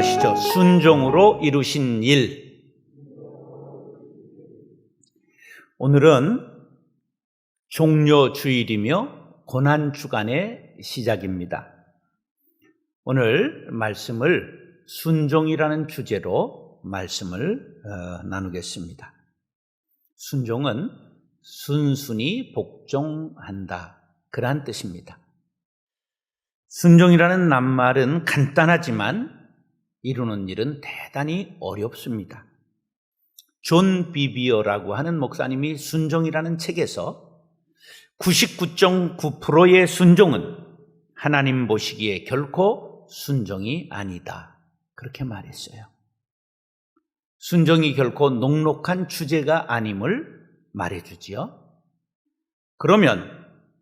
따라하시죠. 순종으로 이루신 일. 오늘은 종료 주일이며 고난 주간의 시작입니다. 오늘 말씀을 순종이라는 주제로 말씀을 어, 나누겠습니다. 순종은 순순히 복종한다. 그러한 뜻입니다. 순종이라는 낱말은 간단하지만 이루는 일은 대단히 어렵습니다. 존 비비어라고 하는 목사님이 순종이라는 책에서 99.9%의 순종은 하나님 보시기에 결코 순종이 아니다. 그렇게 말했어요. 순종이 결코 녹록한 주제가 아님을 말해주지요. 그러면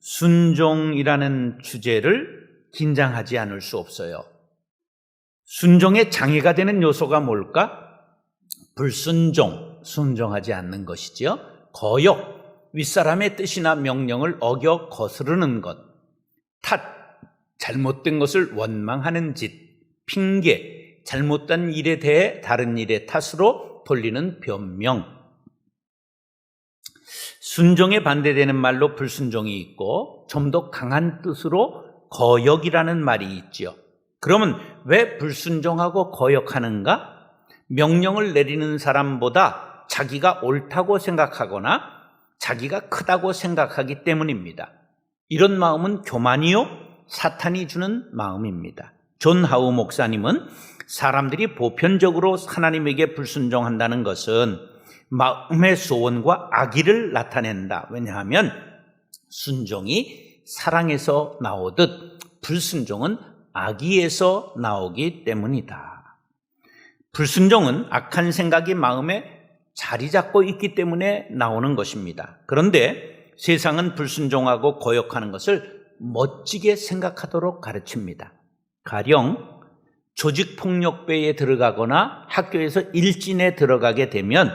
순종이라는 주제를 긴장하지 않을 수 없어요. 순종의 장애가 되는 요소가 뭘까? 불순종, 순종하지 않는 것이지요. 거역, 윗사람의 뜻이나 명령을 어겨 거스르는 것. 탓, 잘못된 것을 원망하는 짓. 핑계, 잘못된 일에 대해 다른 일의 탓으로 돌리는 변명. 순종에 반대되는 말로 불순종이 있고 좀 더 강한 뜻으로 거역이라는 말이 있지요. 그러면 왜 불순종하고 거역하는가? 명령을 내리는 사람보다 자기가 옳다고 생각하거나 자기가 크다고 생각하기 때문입니다. 이런 마음은 교만이요 사탄이 주는 마음입니다. 존 하우 목사님은 사람들이 보편적으로 하나님에게 불순종한다는 것은 마음의 소원과 악의를 나타낸다. 왜냐하면 순종이 사랑에서 나오듯 불순종은 악의에서 나오기 때문이다. 불순종은 악한 생각이 마음에 자리 잡고 있기 때문에 나오는 것입니다. 그런데 세상은 불순종하고 거역하는 것을 멋지게 생각하도록 가르칩니다. 가령 조직폭력배에 들어가거나 학교에서 일진에 들어가게 되면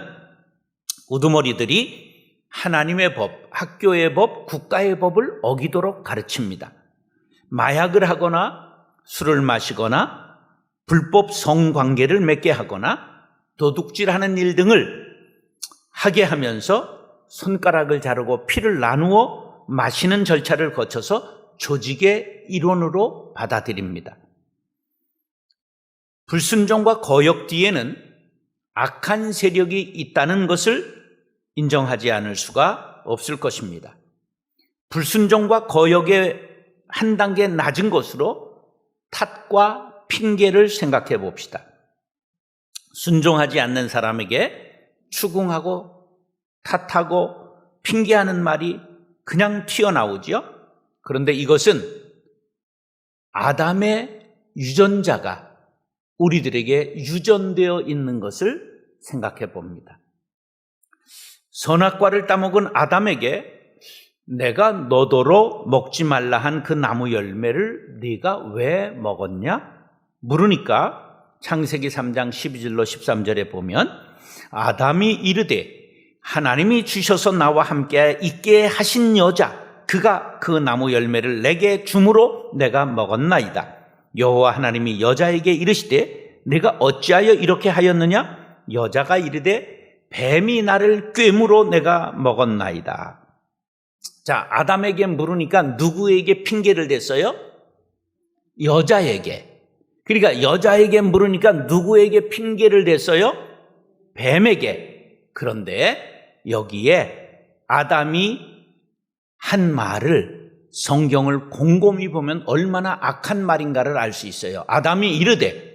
우두머리들이 하나님의 법, 학교의 법, 국가의 법을 어기도록 가르칩니다. 마약을 하거나 술을 마시거나 불법 성관계를 맺게 하거나 도둑질하는 일 등을 하게 하면서 손가락을 자르고 피를 나누어 마시는 절차를 거쳐서 조직의 일원으로 받아들입니다. 불순종과 거역 뒤에는 악한 세력이 있다는 것을 인정하지 않을 수가 없을 것입니다. 불순종과 거역의 한 단계 낮은 것으로 탓과 핑계를 생각해 봅시다. 순종하지 않는 사람에게 추궁하고 탓하고 핑계하는 말이 그냥 튀어나오지요. 그런데 이것은 아담의 유전자가 우리들에게 유전되어 있는 것을 생각해 봅니다. 선악과를 따먹은 아담에게 내가 너더러 먹지 말라 한 그 나무 열매를 네가 왜 먹었냐? 물으니까 창세기 3장 12절로 13절에 보면 아담이 이르되 하나님이 주셔서 나와 함께 있게 하신 여자 그가 그 나무 열매를 내게 주므로 내가 먹었나이다. 여호와 하나님이 여자에게 이르시되 내가 어찌하여 이렇게 하였느냐? 여자가 이르되 뱀이 나를 꿰물어 내가 먹었나이다. 자, 아담에게 물으니까 누구에게 핑계를 댔어요? 여자에게. 그러니까 여자에게 물으니까 누구에게 핑계를 댔어요? 뱀에게. 그런데 여기에 아담이 한 말을 성경을 곰곰이 보면 얼마나 악한 말인가를 알 수 있어요. 아담이 이르되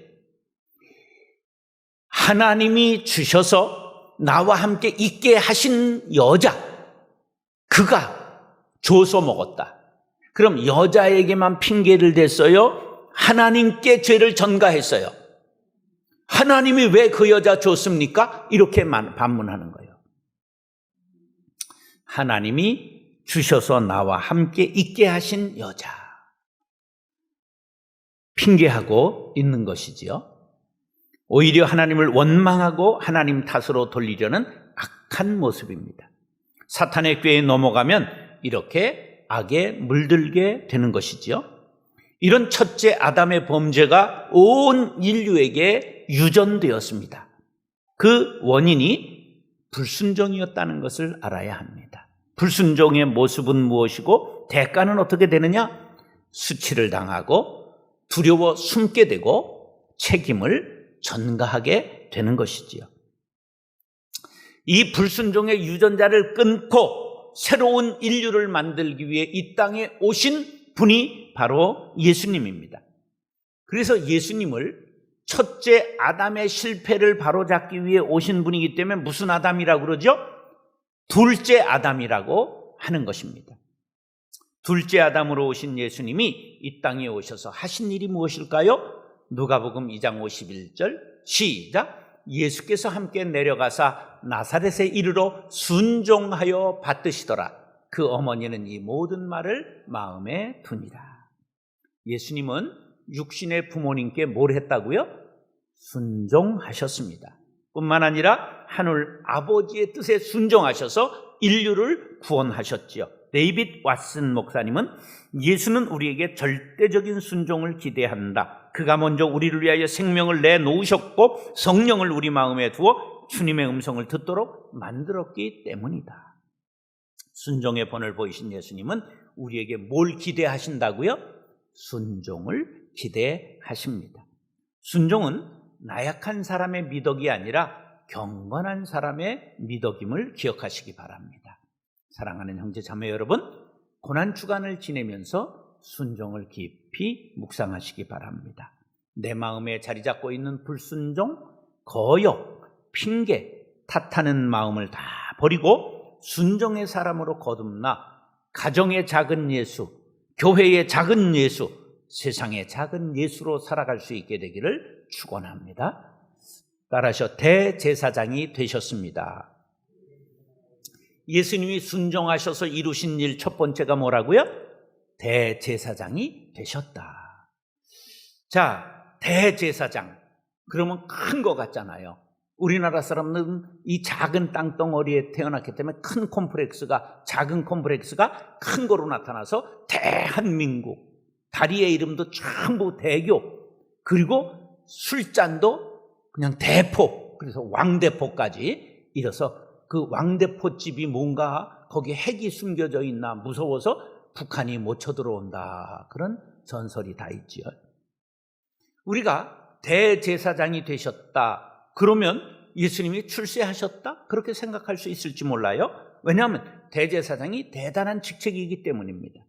하나님이 주셔서 나와 함께 있게 하신 여자, 그가 줘서 먹었다. 그럼 여자에게만 핑계를 댔어요? 하나님께 죄를 전가했어요. 하나님이 왜 그 여자 줬습니까? 이렇게 반문하는 거예요. 하나님이 주셔서 나와 함께 있게 하신 여자. 핑계하고 있는 것이지요. 오히려 하나님을 원망하고 하나님 탓으로 돌리려는 악한 모습입니다. 사탄의 꾀에 넘어가면 이렇게 악에 물들게 되는 것이지요. 이런 첫째 아담의 범죄가 온 인류에게 유전되었습니다. 그 원인이 불순종이었다는 것을 알아야 합니다. 불순종의 모습은 무엇이고 대가는 어떻게 되느냐? 수치를 당하고 두려워 숨게 되고 책임을 전가하게 되는 것이지요. 이 불순종의 유전자를 끊고 새로운 인류를 만들기 위해 이 땅에 오신 분이 바로 예수님입니다. 그래서 예수님을 첫째 아담의 실패를 바로잡기 위해 오신 분이기 때문에 무슨 아담이라고 그러죠? 둘째 아담이라고 하는 것입니다. 둘째 아담으로 오신 예수님이 이 땅에 오셔서 하신 일이 무엇일까요? 누가복음 2장 51절 시작 예수께서 함께 내려가사 나사렛에 이르러 순종하여 받드시더라 그 어머니는 이 모든 말을 마음에 두니라 예수님은 육신의 부모님께 뭘 했다고요? 순종하셨습니다 뿐만 아니라 하늘 아버지의 뜻에 순종하셔서 인류를 구원하셨지요 데이빗 왓슨 목사님은 예수는 우리에게 절대적인 순종을 기대한다. 그가 먼저 우리를 위하여 생명을 내놓으셨고 성령을 우리 마음에 두어 주님의 음성을 듣도록 만들었기 때문이다. 순종의 본을 보이신 예수님은 우리에게 뭘 기대하신다고요? 순종을 기대하십니다. 순종은 나약한 사람의 미덕이 아니라 경건한 사람의 미덕임을 기억하시기 바랍니다. 사랑하는 형제 자매 여러분, 고난 주간을 지내면서 순종을 깊이 묵상하시기 바랍니다. 내 마음에 자리 잡고 있는 불순종, 거역, 핑계, 탓하는 마음을 다 버리고 순종의 사람으로 거듭나 가정의 작은 예수, 교회의 작은 예수, 세상의 작은 예수로 살아갈 수 있게 되기를 축원합니다. 따라서 대제사장이 되셨습니다. 예수님이 순종하셔서 이루신 일 첫 번째가 뭐라고요? 대제사장이 되셨다. 자, 대제사장. 그러면 큰 거 같잖아요. 우리나라 사람은 이 작은 땅덩어리에 태어났기 때문에 큰 콤플렉스가, 작은 콤플렉스가 큰 거로 나타나서 대한민국. 다리의 이름도 전부 대교. 그리고 술잔도 그냥 대포. 그래서 왕대포까지 이어서 그 왕대포집이 뭔가 거기에 핵이 숨겨져 있나 무서워서 북한이 못 쳐들어온다. 그런 전설이 다 있지요. 우리가 대제사장이 되셨다. 그러면 예수님이 출세하셨다? 그렇게 생각할 수 있을지 몰라요. 왜냐하면 대제사장이 대단한 직책이기 때문입니다.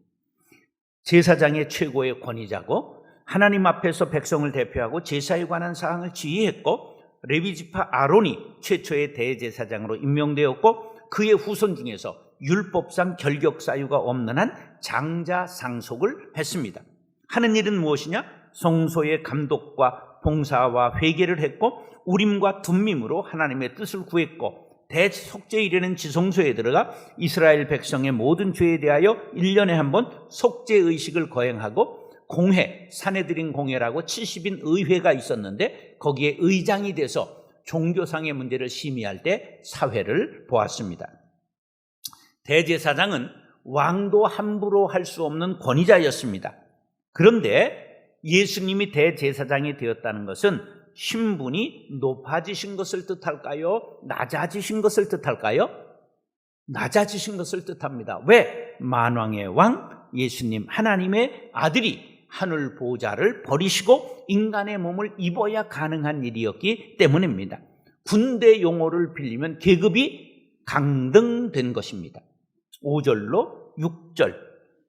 제사장의 최고의 권위자고 하나님 앞에서 백성을 대표하고 제사에 관한 사항을 지휘했고 레위지파 아론이 최초의 대제사장으로 임명되었고 그의 후손 중에서 율법상 결격 사유가 없는 한 장자 상속을 했습니다. 하는 일은 무엇이냐? 성소의 감독과 봉사와 회개를 했고 우림과 둠밈으로 하나님의 뜻을 구했고 대속죄 이르는 지성소에 들어가 이스라엘 백성의 모든 죄에 대하여 1년에 한 번 속죄 의식을 거행하고 공회, 사내들인 공회라고 70인 의회가 있었는데 거기에 의장이 돼서 종교상의 문제를 심의할 때 사회를 보았습니다. 대제사장은 왕도 함부로 할 수 없는 권위자였습니다. 그런데 예수님이 대제사장이 되었다는 것은 신분이 높아지신 것을 뜻할까요? 낮아지신 것을 뜻할까요? 낮아지신 것을 뜻합니다. 왜? 만왕의 왕 예수님 하나님의 아들이 하늘 보좌를 버리시고 인간의 몸을 입어야 가능한 일이었기 때문입니다. 군대 용어를 빌리면 계급이 강등된 것입니다. 5절로 6절.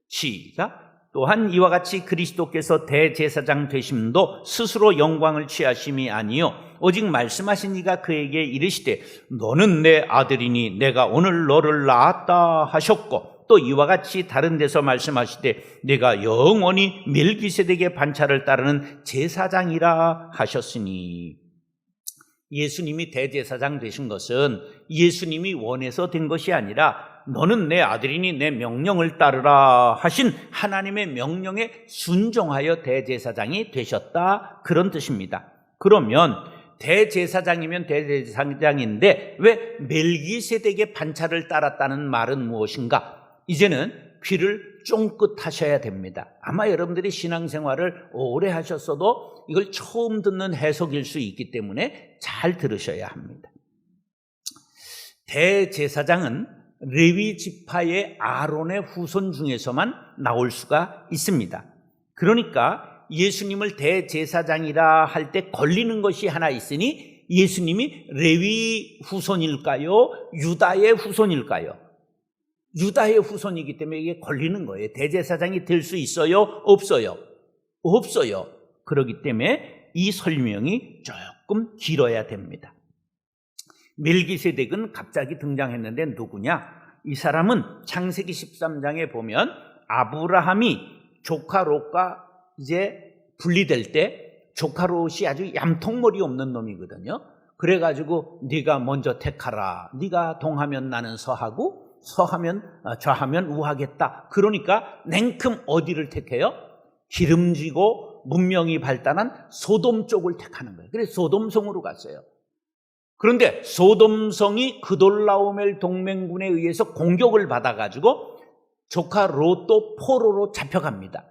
시작. 또한 이와 같이 그리스도께서 대제사장 되심도 스스로 영광을 취하심이 아니요. 오직 말씀하신 이가 그에게 이르시되 너는 내 아들이니 내가 오늘 너를 낳았다 하셨고 또 이와 같이 다른 데서 말씀하시되 내가 영원히 멜기세덱의 반차를 따르는 제사장이라 하셨으니. 예수님이 대제사장 되신 것은 예수님이 원해서 된 것이 아니라 너는 내 아들이니 내 명령을 따르라 하신 하나님의 명령에 순종하여 대제사장이 되셨다 그런 뜻입니다. 그러면 대제사장이면 대제사장인데 왜 멜기세덱의 반차를 따랐다는 말은 무엇인가? 이제는 귀를 쫑긋 하셔야 됩니다. 아마 여러분들이 신앙생활을 오래 하셨어도 이걸 처음 듣는 해석일 수 있기 때문에 잘 들으셔야 합니다. 대제사장은 레위 지파의 아론의 후손 중에서만 나올 수가 있습니다. 그러니까 예수님을 대제사장이라 할 때 걸리는 것이 하나 있으니 예수님이 레위 후손일까요? 유다의 후손일까요? 유다의 후손이기 때문에 이게 걸리는 거예요. 대제사장이 될 수 있어요? 없어요? 없어요. 그렇기 때문에 이 설명이 조금 길어야 됩니다. 멜기세덱은 갑자기 등장했는데 누구냐? 이 사람은 창세기 13장에 보면 아브라함이 조카 롯과 이제 분리될 때 조카 롯이 아주 얌통머리 없는 놈이거든요. 그래가지고 네가 먼저 택하라. 네가 동하면 나는 서하고 서하면 어, 좌하면 우하겠다. 그러니까 냉큼 어디를 택해요? 기름지고 문명이 발달한 소돔 쪽을 택하는 거예요. 그래서 소돔성으로 갔어요. 그런데 소돔성이 그돌라오멜 동맹군에 의해서 공격을 받아가지고 조카 롯도 포로로 잡혀갑니다.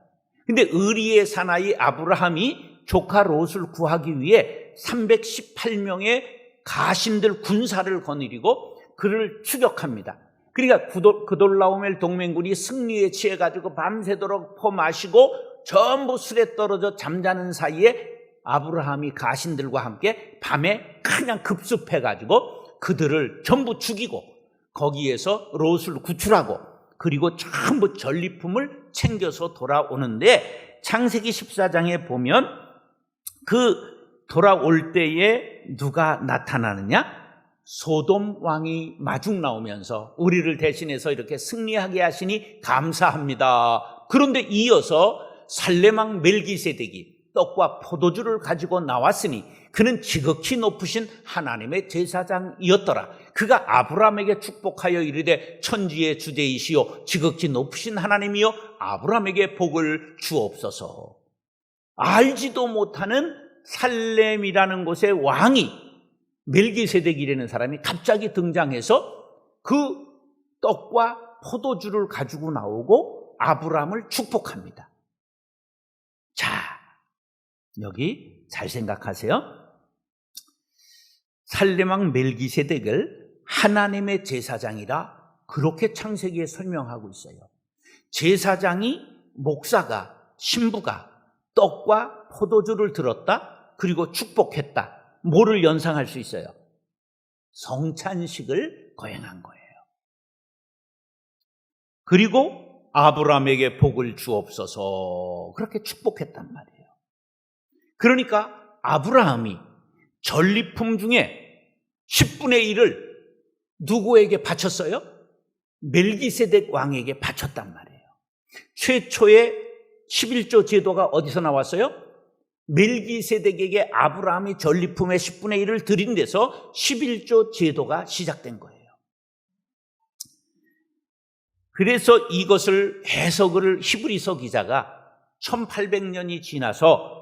근데 의리의 사나이 아브라함이 조카 롯을 구하기 위해 318명의 가신들 군사를 거느리고 그를 추격합니다. 그러니까 그돌라오멜 동맹군이 승리에 취해가지고 밤새도록 퍼 마시고 전부 술에 떨어져 잠자는 사이에 아브라함이 가신들과 함께 밤에 그냥 급습해가지고 그들을 전부 죽이고 거기에서 롯을 구출하고 그리고 전부 전리품을 챙겨서 돌아오는데 창세기 14장에 보면 그 돌아올 때에 누가 나타나느냐? 소돔 왕이 마중 나오면서 우리를 대신해서 이렇게 승리하게 하시니 감사합니다. 그런데 이어서 살레망 멜기세덱이 떡과 포도주를 가지고 나왔으니 그는 지극히 높으신 하나님의 제사장이었더라. 그가 아브라함에게 축복하여 이르되 천지의 주제이시요 지극히 높으신 하나님이요 아브라함에게 복을 주옵소서. 알지도 못하는 살렘이라는 곳의 왕이 멜기세덱이라는 사람이 갑자기 등장해서 그 떡과 포도주를 가지고 나오고 아브라함을 축복합니다. 자, 여기 잘 생각하세요. 살레망 멜기세덱을 하나님의 제사장이라 그렇게 창세기에 설명하고 있어요. 제사장이 목사가 신부가 떡과 포도주를 들었다 그리고 축복했다. 뭐를 연상할 수 있어요? 성찬식을 거행한 거예요. 그리고 아브라함에게 복을 주옵소서 그렇게 축복했단 말이에요. 그러니까 아브라함이 전리품 중에 10분의 1을 누구에게 바쳤어요? 멜기세덱 왕에게 바쳤단 말이에요. 최초의 11조 제도가 어디서 나왔어요? 멜기세덱에게 아브라함이 전리품의 10분의 1을 드린 데서 11조 제도가 시작된 거예요. 그래서 이것을 해석을 히브리서 기자가 1800년이 지나서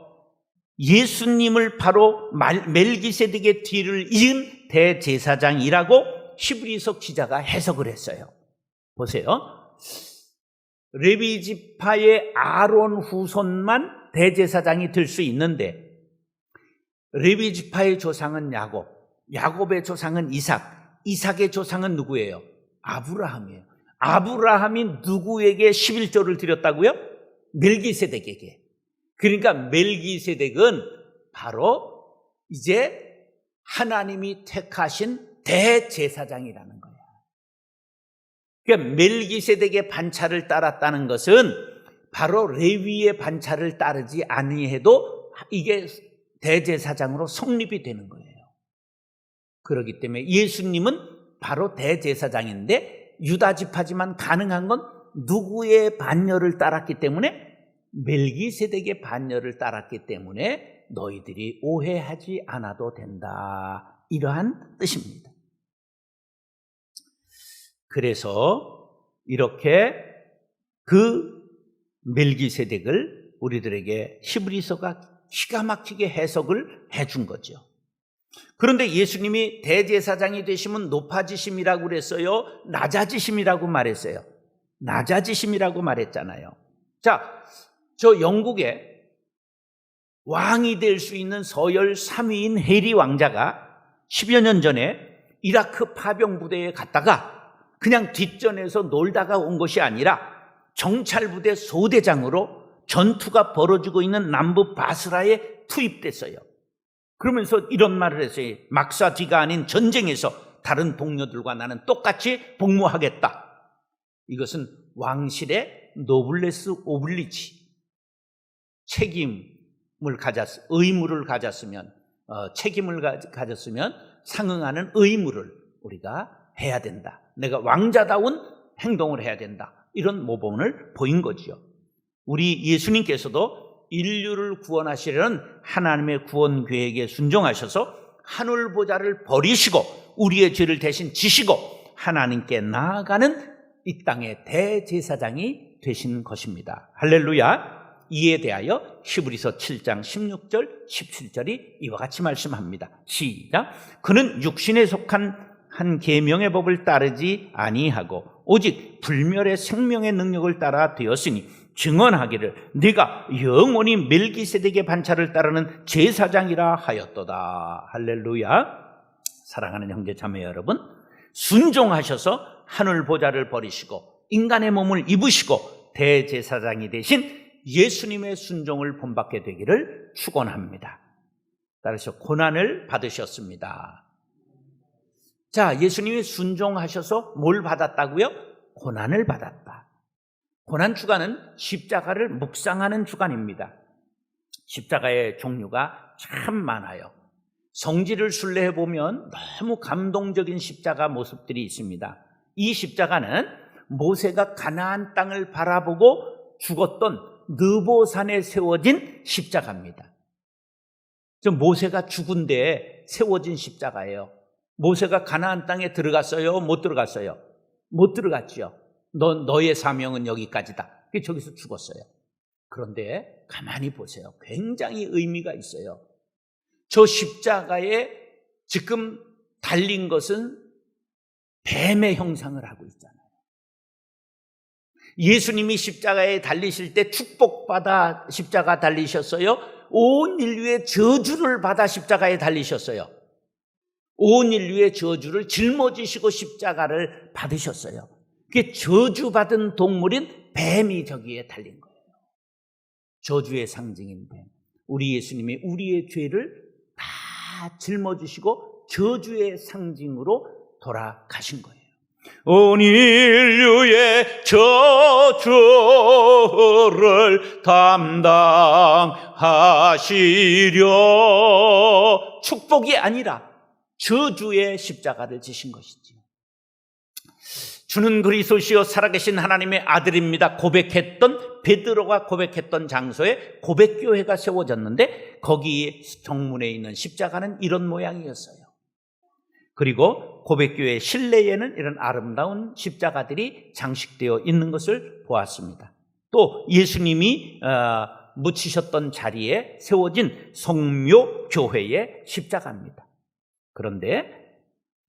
예수님을 바로 멜기세덱의 뒤를 이은 대제사장이라고 히브리서 기자가 해석을 했어요. 보세요. 레비 지파의 아론 후손만 대제사장이 될 수 있는데 레위 지파의 조상은 야곱, 야곱의 조상은 이삭, 이삭의 조상은 누구예요? 아브라함이에요. 아브라함이 누구에게 11조를 드렸다고요? 멜기세덱에게. 그러니까 멜기세덱은 바로 이제 하나님이 택하신 대제사장이라는 거야. 그러니까 멜기세덱의 반차를 따랐다는 것은 바로 레위의 반차를 따르지 아니해도 이게 대제사장으로 성립이 되는 거예요. 그렇기 때문에 예수님은 바로 대제사장인데 유다 지파지만 가능한 건 누구의 반열을 따랐기 때문에 멜기세덱의 반열을 따랐기 때문에 너희들이 오해하지 않아도 된다. 이러한 뜻입니다. 그래서 이렇게 그 멜기세덱을 우리들에게 히브리서가 기가 막히게 해석을 해준 거죠. 그런데 예수님이 대제사장이 되시면 높아지심이라고 그랬어요? 낮아지심이라고 말했어요. 낮아지심이라고 말했잖아요. 자, 저 영국에 왕이 될 수 있는 서열 3위인 해리 왕자가 10여 년 전에 이라크 파병 부대에 갔다가 그냥 뒷전에서 놀다가 온 것이 아니라 정찰부대 소대장으로 전투가 벌어지고 있는 남부 바스라에 투입됐어요. 그러면서 이런 말을 했어요. 막사 뒤가 아닌 전쟁에서 다른 동료들과 나는 똑같이 복무하겠다. 이것은 왕실의 노블레스 오블리치 책임을 가졌 의무를 가졌으면 어, 책임을 가, 가졌으면 상응하는 의무를 우리가 해야 된다. 내가 왕자다운 행동을 해야 된다. 이런 모범을 보인 거지요. 우리 예수님께서도 인류를 구원하시려는 하나님의 구원 계획에 순종하셔서 하늘 보좌를 버리시고 우리의 죄를 대신 지시고 하나님께 나아가는 이 땅의 대제사장이 되신 것입니다. 할렐루야. 이에 대하여 히브리서 7장 16절, 17절이 이와 같이 말씀합니다. 시작. 그는 육신에 속한 한 계명의 법을 따르지 아니하고 오직 불멸의 생명의 능력을 따라 되었으니 증언하기를 네가 영원히 멜기세덱의 반차를 따르는 제사장이라 하였도다. 할렐루야. 사랑하는 형제 자매 여러분, 순종하셔서 하늘 보좌를 버리시고 인간의 몸을 입으시고 대제사장이 되신 예수님의 순종을 본받게 되기를 축원합니다. 따라서 고난을 받으셨습니다. 자, 예수님이 순종하셔서 뭘 받았다고요? 고난을 받았다. 고난 주간은 십자가를 묵상하는 주간입니다. 십자가의 종류가 참 많아요. 성지를 순례해 보면 너무 감동적인 십자가 모습들이 있습니다. 이 십자가는 모세가 가나안 땅을 바라보고 죽었던 느보산에 세워진 십자가입니다. 저 모세가 죽은 데에 세워진 십자가예요. 모세가 가나안 땅에 들어갔어요? 못 들어갔어요? 못 들어갔죠. 너, 너의 사명은 여기까지다. 저기서 죽었어요. 그런데 가만히 보세요. 굉장히 의미가 있어요. 저 십자가에 지금 달린 것은 뱀의 형상을 하고 있잖아요. 예수님이 십자가에 달리실 때 축복받아 십자가 달리셨어요. 온 인류의 저주를 받아 십자가에 달리셨어요. 온 인류의 저주를 짊어지시고 십자가를 받으셨어요. 그게 저주받은 동물인 뱀이 저기에 달린 거예요. 저주의 상징인 뱀. 우리 예수님이 우리의 죄를 다 짊어지시고 저주의 상징으로 돌아가신 거예요. 온 인류의 저주를 담당하시려 축복이 아니라 저주의 십자가를 지신 것이지요. 주는 그리스도시요 살아계신 하나님의 아들입니다. 고백했던 베드로가 고백했던 장소에 고백교회가 세워졌는데 거기 정문에 있는 십자가는 이런 모양이었어요. 그리고 고백교회 실내에는 이런 아름다운 십자가들이 장식되어 있는 것을 보았습니다. 또 예수님이 어, 묻히셨던 자리에 세워진 성묘 교회의 십자가입니다. 그런데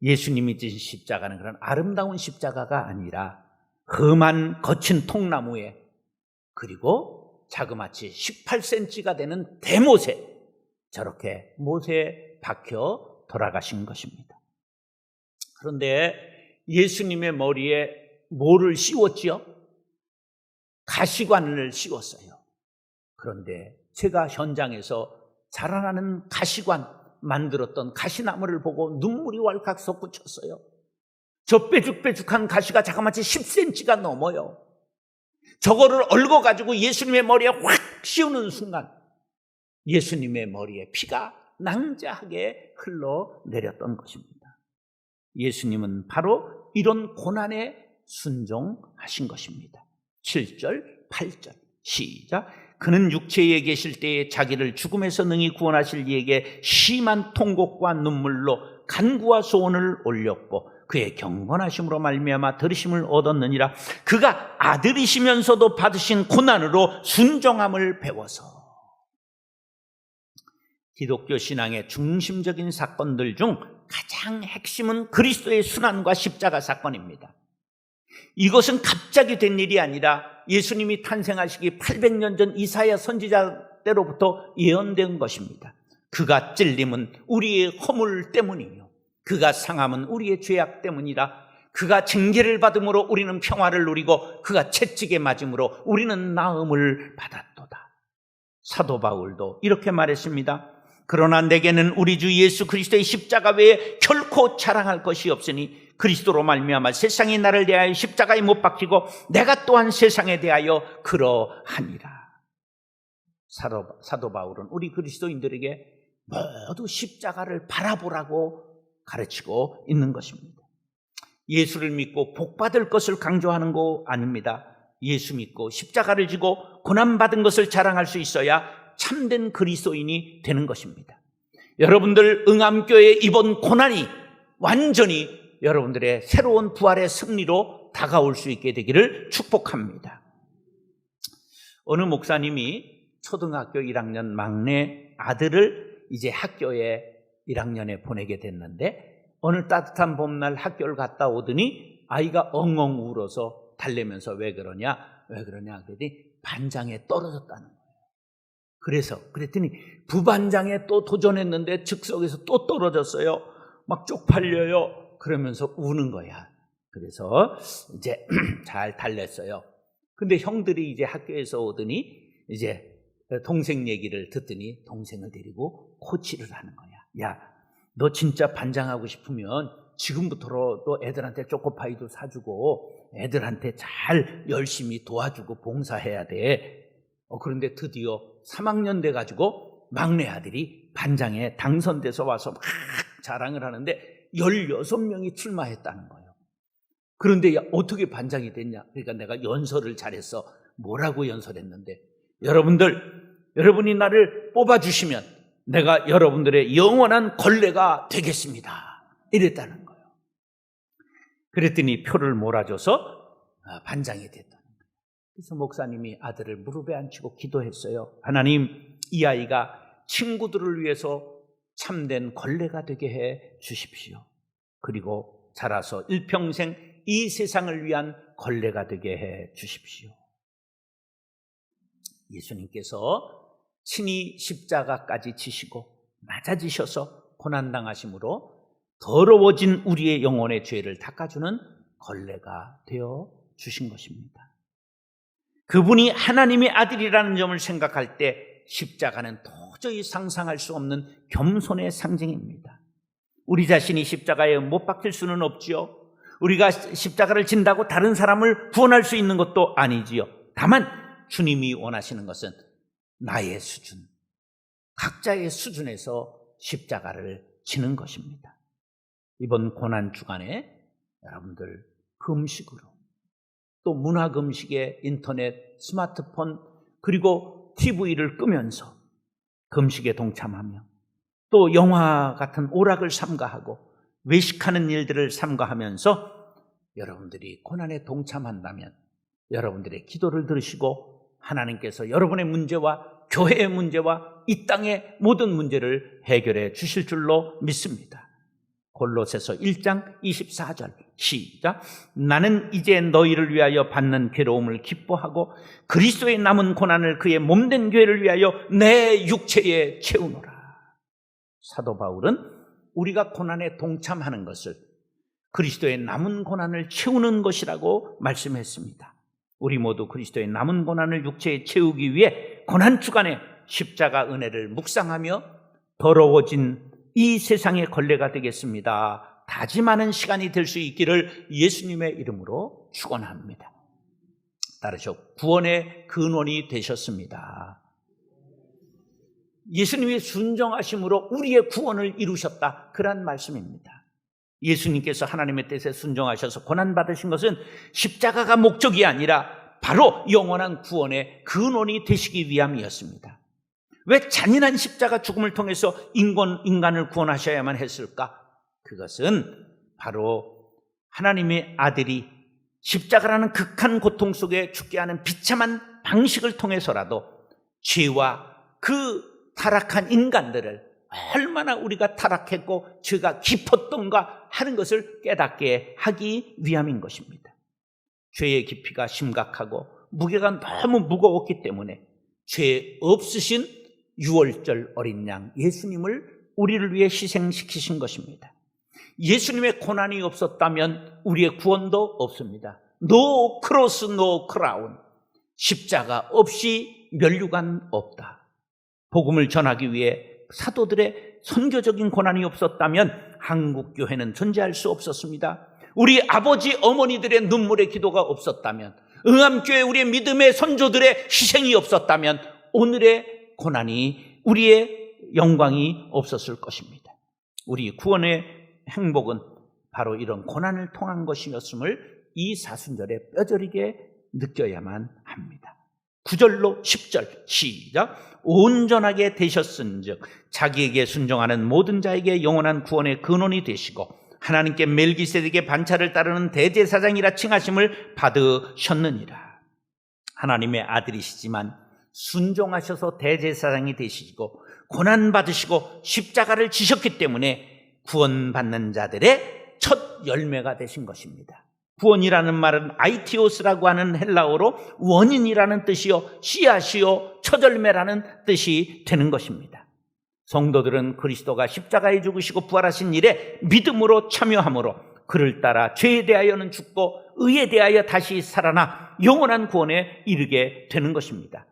예수님이 지신 십자가는 그런 아름다운 십자가가 아니라 험한 거친 통나무에 그리고 자그마치 18cm가 되는 대못에 저렇게 못에 박혀 돌아가신 것입니다. 그런데 예수님의 머리에 뭐를 씌웠지요? 가시관을 씌웠어요. 그런데 제가 현장에서 자라나는 가시관 만들었던 가시나무를 보고 눈물이 왈칵 솟구쳤어요. 저 빼죽빼죽한 가시가 자그마치 10cm가 넘어요. 저거를 얽어 가지고 예수님의 머리에 확 씌우는 순간 예수님의 머리에 피가 낭자하게 흘러 내렸던 것입니다. 예수님은 바로 이런 고난에 순종하신 것입니다. 7절, 8절, 시작. 그는 육체에 계실 때에 자기를 죽음에서 능히 구원하실 이에게 심한 통곡과 눈물로 간구와 소원을 올렸고 그의 경건하심으로 말미암아 들으심을 얻었느니라 그가 아들이시면서도 받으신 고난으로 순종함을 배워서 기독교 신앙의 중심적인 사건들 중 가장 핵심은 그리스도의 순환과 십자가 사건입니다. 이것은 갑자기 된 일이 아니라 예수님이 탄생하시기 800년 전 이사야 선지자 때로부터 예언된 것입니다. 그가 찔림은 우리의 허물 때문이요. 그가 상함은 우리의 죄악 때문이라. 그가 징계를 받음으로 우리는 평화를 누리고 그가 채찍에 맞음으로 우리는 나음을 받았도다. 사도 바울도 이렇게 말했습니다. 그러나 내게는 우리 주 예수 그리스도의 십자가 외에 결코 자랑할 것이 없으니 그리스도로 말미암아 세상이 나를 대하여 십자가에 못 박히고 내가 또한 세상에 대하여 그러하니라. 사도, 바울은 우리 그리스도인들에게 모두 십자가를 바라보라고 가르치고 있는 것입니다. 예수를 믿고 복받을 것을 강조하는 거 아닙니다. 예수 믿고 십자가를 지고 고난받은 것을 자랑할 수 있어야 참된 그리스도인이 되는 것입니다. 여러분들 응암교회 이번 고난이 완전히 여러분들의 새로운 부활의 승리로 다가올 수 있게 되기를 축복합니다. 어느 목사님이 초등학교 1학년 막내 아들을 이제 학교에 1학년에 보내게 됐는데 어느 따뜻한 봄날 학교를 갔다 오더니 아이가 엉엉 울어서 달래면서 왜 그러냐 왜 그러냐 그랬더니 반장에 떨어졌다는. 그래서 그랬더니 부반장에 또 도전했는데 즉석에서 또 떨어졌어요. 막 쪽팔려요. 그러면서 우는 거야. 그래서 이제 잘 달랬어요. 근데 형들이 이제 학교에서 오더니 이제 동생 얘기를 듣더니 동생을 데리고 코치를 하는 거야. 야, 너 진짜 반장하고 싶으면 지금부터로 또 애들한테 초코파이도 사주고 애들한테 잘 열심히 도와주고 봉사해야 돼. 어, 그런데 드디어 3학년 돼가지고 막내 아들이 반장에 당선돼서 와서 막 자랑을 하는데 16명이 출마했다는 거예요. 그런데 야, 어떻게 반장이 됐냐? 그러니까 내가 연설을 잘했어. 뭐라고 연설했는데 여러분들, 여러분이 나를 뽑아주시면 내가 여러분들의 영원한 걸레가 되겠습니다. 이랬다는 거예요. 그랬더니 표를 몰아줘서 아, 반장이 거예요. 그래서 목사님이 아들을 무릎에 앉히고 기도했어요. 하나님, 이 아이가 친구들을 위해서 참된 걸레가 되게 해 주십시오. 그리고 자라서 일평생 이 세상을 위한 걸레가 되게 해 주십시오. 예수님께서 친히 십자가까지 지시고 낮아지셔서 고난당하심으로 더러워진 우리의 영혼의 죄를 닦아주는 걸레가 되어 주신 것입니다. 그분이 하나님의 아들이라는 점을 생각할 때 십자가는 도저히 상상할 수 없는 겸손의 상징입니다. 우리 자신이 십자가에 못 박힐 수는 없지요. 우리가 십자가를 진다고 다른 사람을 구원할 수 있는 것도 아니지요. 다만 주님이 원하시는 것은 나의 수준, 각자의 수준에서 십자가를 지는 것입니다. 이번 고난 주간에 여러분들 금식으로 또 문화 금식에 인터넷, 스마트폰 그리고 TV를 끄면서 금식에 동참하며 또 영화 같은 오락을 삼가하고 외식하는 일들을 삼가하면서 여러분들이 고난에 동참한다면 여러분들의 기도를 들으시고 하나님께서 여러분의 문제와 교회의 문제와 이 땅의 모든 문제를 해결해 주실 줄로 믿습니다. 골로새서 1장 24절 시작 나는 이제 너희를 위하여 받는 괴로움을 기뻐하고 그리스도의 남은 고난을 그의 몸된 교회를 위하여 내 육체에 채우노라. 사도 바울은 우리가 고난에 동참하는 것을 그리스도의 남은 고난을 채우는 것이라고 말씀했습니다. 우리 모두 그리스도의 남은 고난을 육체에 채우기 위해 고난 주간에 십자가 은혜를 묵상하며 더러워진 이 세상의 걸레가 되겠습니다. 다짐하는 시간이 될 수 있기를 예수님의 이름으로 축원합니다. 따르셔 구원의 근원이 되셨습니다. 예수님의 순정하심으로 우리의 구원을 이루셨다. 그런 말씀입니다. 예수님께서 하나님의 뜻에 순종하셔서 고난받으신 것은 십자가가 목적이 아니라 바로 영원한 구원의 근원이 되시기 위함이었습니다. 왜 잔인한 십자가 죽음을 통해서 인권, 인간을 구원하셔야만 했을까? 그것은 바로 하나님의 아들이 십자가라는 극한 고통 속에 죽게 하는 비참한 방식을 통해서라도 죄와 그 타락한 인간들을 얼마나 우리가 타락했고 죄가 깊었던가 하는 것을 깨닫게 하기 위함인 것입니다. 죄의 깊이가 심각하고 무게가 너무 무거웠기 때문에 죄 없으신 유월절 어린 양 예수님을 우리를 위해 희생시키신 것입니다. 예수님의 고난이 없었다면 우리의 구원도 없습니다. No cross, no crown. 십자가 없이 멸류관 없다. 복음을 전하기 위해 사도들의 선교적인 고난이 없었다면 한국 교회는 존재할 수 없었습니다. 우리 아버지 어머니들의 눈물의 기도가 없었다면 응암교회 우리의 믿음의 선조들의 희생이 없었다면 오늘의 고난이 우리의 영광이 없었을 것입니다. 우리 구원의 행복은 바로 이런 고난을 통한 것이었음을 이 사순절에 뼈저리게 느껴야만 합니다. 9절로 10절 시작 온전하게 되셨은즉 자기에게 순종하는 모든 자에게 영원한 구원의 근원이 되시고 하나님께 멜기세덱의 반차를 따르는 대제사장이라 칭하심을 받으셨느니라. 하나님의 아들이시지만 순종하셔서 대제사장이 되시고 고난 받으시고 십자가를 지셨기 때문에 구원받는 자들의 첫 열매가 되신 것입니다. 구원이라는 말은 아이티오스라고 하는 헬라어로 원인이라는 뜻이요 씨앗이요 처절매라는 뜻이 되는 것입니다. 성도들은 그리스도가 십자가에 죽으시고 부활하신 일에 믿음으로 참여함으로 그를 따라 죄에 대하여는 죽고 의에 대하여 다시 살아나 영원한 구원에 이르게 되는 것입니다.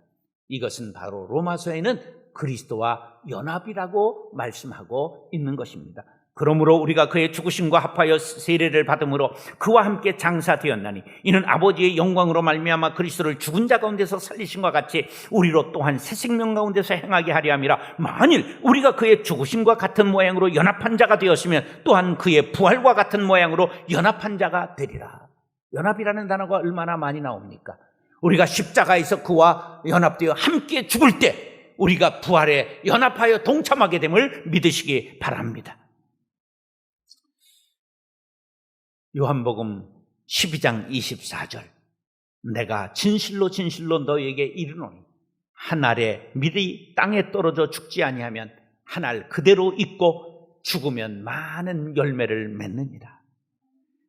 이것은 바로 로마서에 는 그리스도와 연합이라고 말씀하고 있는 것입니다. 그러므로 우리가 그의 죽으심과 합하여 세례를 받음으로 그와 함께 장사되었나니 이는 아버지의 영광으로 말미암아 그리스도를 죽은 자 가운데서 살리신과 같이 우리로 또한 새 생명 가운데서 행하게 하려 함이라 만일 우리가 그의 죽으심과 같은 모양으로 연합한 자가 되었으면 또한 그의 부활과 같은 모양으로 연합한 자가 되리라 연합이라는 단어가 얼마나 많이 나옵니까 우리가 십자가에서 그와 연합되어 함께 죽을 때 우리가 부활에 연합하여 동참하게 됨을 믿으시기 바랍니다 요한복음 12장 24절 내가 진실로 진실로 너에게 이르노니 한 알에 밀이 땅에 떨어져 죽지 아니하면 한 알 그대로 있고 죽으면 많은 열매를 맺느니라.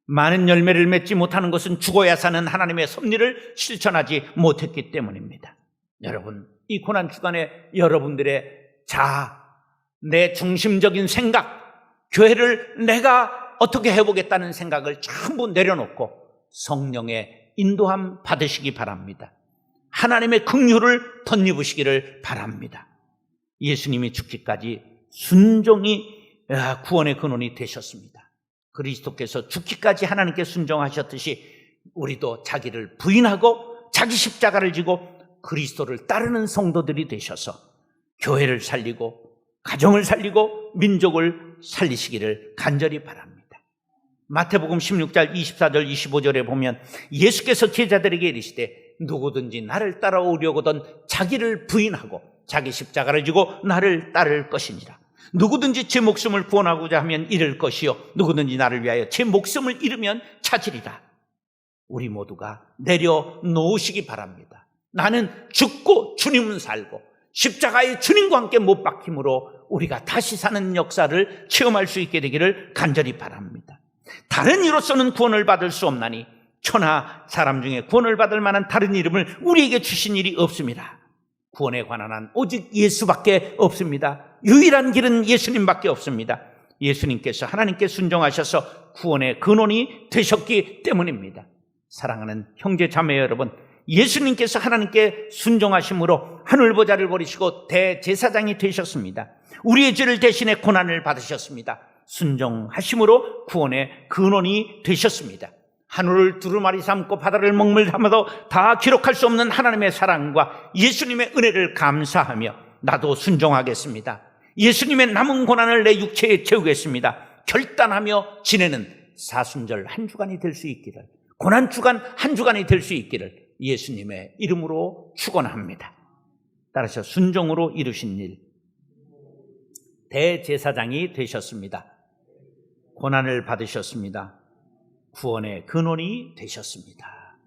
많은 열매를 맺지 못하는 것은 죽어야 사는 하나님의 섭리를 실천하지 못했기 때문입니다. 여러분, 이 고난 주간에 여러분들의 자아, 내 중심적인 생각, 교회를 내가 어떻게 해보겠다는 생각을 전부 내려놓고 성령의 인도함 받으시기 바랍니다. 하나님의 긍휼을 덧입으시기를 바랍니다. 예수님이 죽기까지 순종이 아, 구원의 근원이 되셨습니다. 그리스도께서 죽기까지 하나님께 순종하셨듯이 우리도 자기를 부인하고 자기 십자가를 지고 그리스도를 따르는 성도들이 되셔서 교회를 살리고 가정을 살리고 민족을 살리시기를 간절히 바랍니다. 마태복음 16장 24절 25절에 보면 예수께서 제자들에게 이르시되 누구든지 나를 따라오려거든 자기를 부인하고 자기 십자가를 지고 나를 따를 것이니라. 누구든지 제 목숨을 구원하고자 하면 잃을 것이요 누구든지 나를 위하여 제 목숨을 잃으면 찾으리라. 우리 모두가 내려놓으시기 바랍니다. 나는 죽고 주님은 살고 십자가의 주님과 함께 못 박힘으로 우리가 다시 사는 역사를 체험할 수 있게 되기를 간절히 바랍니다. 다른 이로서는 구원을 받을 수 없나니 천하 사람 중에 구원을 받을 만한 다른 이름을 우리에게 주신 일이 없습니다. 구원에 관한 한 오직 예수밖에 없습니다. 유일한 길은 예수님밖에 없습니다. 예수님께서 하나님께 순종하셔서 구원의 근원이 되셨기 때문입니다. 사랑하는 형제 자매 여러분, 예수님께서 하나님께 순종하심으로 하늘 보좌를 버리시고 대제사장이 되셨습니다. 우리의 죄를 대신해 고난을 받으셨습니다. 순종하심으로 구원의 근원이 되셨습니다. 하늘을 두루마리 삼고 바다를 먹물 삼아도 다 기록할 수 없는 하나님의 사랑과 예수님의 은혜를 감사하며 나도 순종하겠습니다. 예수님의 남은 고난을 내 육체에 채우겠습니다. 결단하며 지내는 사순절 한 주간이 될 수 있기를 고난 주간 한 주간이 될 수 있기를 예수님의 이름으로 축원합니다. 따라서 순종으로 이루신 일 대제사장이 되셨습니다. 고난을 받으셨습니다. 구원의 근원이 되셨습니다.